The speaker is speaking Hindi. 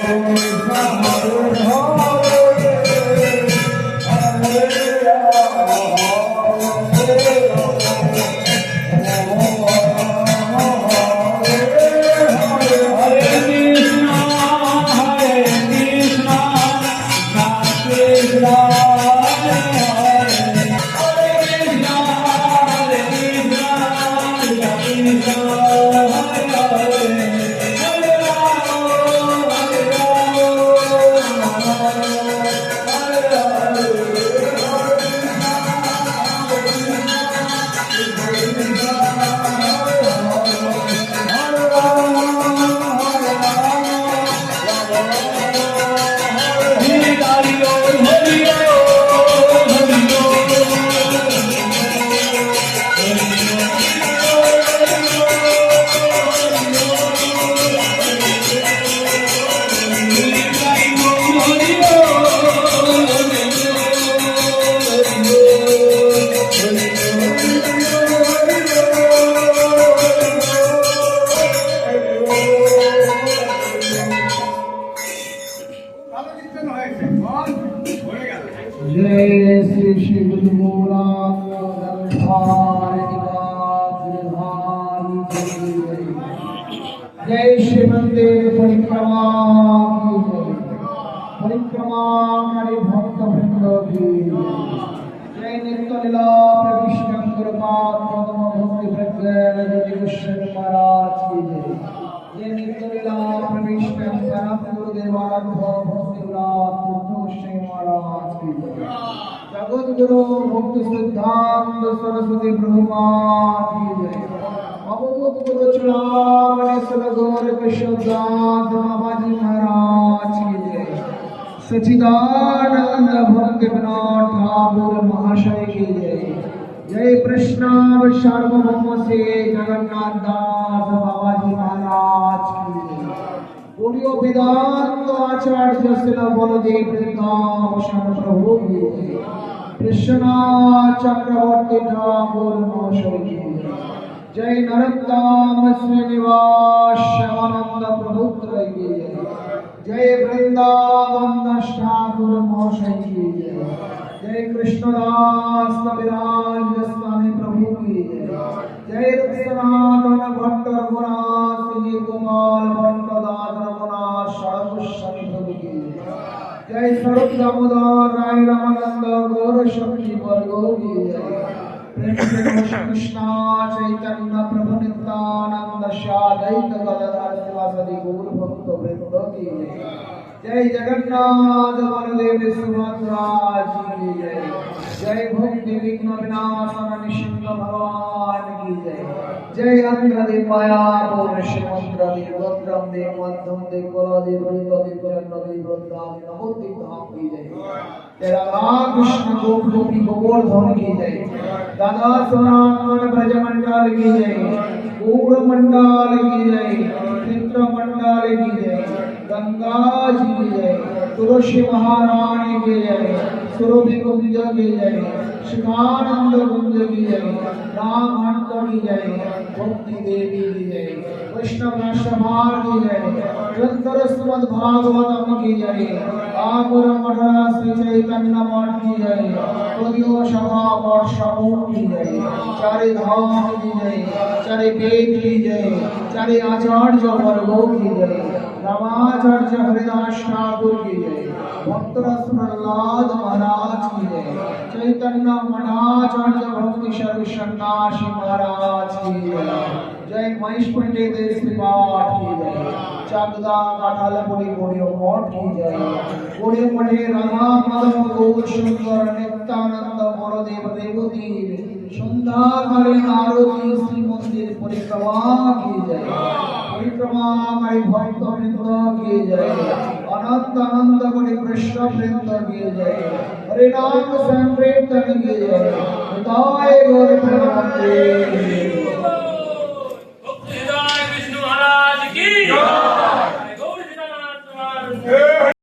Oh, Oh. जय श्री मंदिर परिक्रमा की जय परिक्रमा हरि भक्त वृंद की जय नित्य लीला प्रविष्ट गुरुपाद पद्म भक्ति प्रज्ञान ज्योति गोस्वामी महाराज की जय जय नित्य लीला प्रविष्ट परम गुरुदेवाराध्य भक्ति विलास जगत गुरु भक्ति सिद्धांत सरस्वती ब्रह्मा जय अवधूत गुरु चुड़ामणि गौर कृष्णदास बाबाजी महाराज की जय सचिदानंद भक्ति विनोद ठाकुर महाशय की जय। जय कृष्णा सार्वभौम से जगन्नाथ दास बाबाजी महाराज की जय। पूर्व वेदांत आचार्य श्रील बलदेव वृंदावशन प्रभु कृष्णा चक्रवर्ती ठाकुर महाशय जय नरोत्तम श्रीनिवास शिवानंद प्रभु जय वृंदावन ठाकुर महाशय जय कृष्णदास कविराज स्वामी प्रभु की जय सनातन भट्ट दामोदर राय रामानंद गौर शक्ति पर गौरी कृष्णा चैतन्य प्रभु नित्यानंद शादैत गदाधर निवासदि गौर भक्त वृंद की जय जगन्नाथ मनदेव सुभद्राज की जय। जय भक्ति विघ्न विनाशन निशिंग भगवान की जय। जय अंध्र देव माया पूर्ण शिवंद्र देव रुद्रम देव मध्यम देव कुल देव रूप देव चरण देव रुद्राम नमो देव धाम की जय जय राधा कृष्ण गोप गोपी गोवर्धन की जय दादा सोनामन ब्रज मंडल की जय गौर मंडल की जय चित्र मंडल की जय गंगा जी की जय तुलसी महारानी की जय सुरभि कुंज की जय शिवानंद कुंज की जय राम हंस की जय भक्ति देवी की जय वैष्णव राष्ट्रभार की जय ग्रंथर श्रीमद भागवतम की जय आकुर मठरा श्री चैतन्य मठ की जय सभा मठ समूह की जय चारे धाम की जय चारे वेद की जय चारे आचार्य वर्गों की जय रामाचार्य हरिदास ठाकुर की जय। भक्तरस प्रहलाद महाराज की जय। चैतन्य मठाचार्य भक्ति सर्व सन्यासी महाराज की जय। जय महेश पंडित श्रीपाठ की जय। चाकदा काठालपुरी गोड़ियों मठ की जय। गोड़ियों मठे राधा माधव गौर सुंदर नित्यानंद बलदेव देवती। সন্ধ্যাকালে আরতি শ্রী মন্দির পরিক্রমা কি যায় পরিক্রমাকারী ভক্ত বৃন্দ কি যায়। অনন্ত আনন্দ করে কৃষ্ণ বৃন্দ কি যায়। হরে নাম সংকীর্তন কি যায়। হৃদয় গৌর প্রেমানন্দে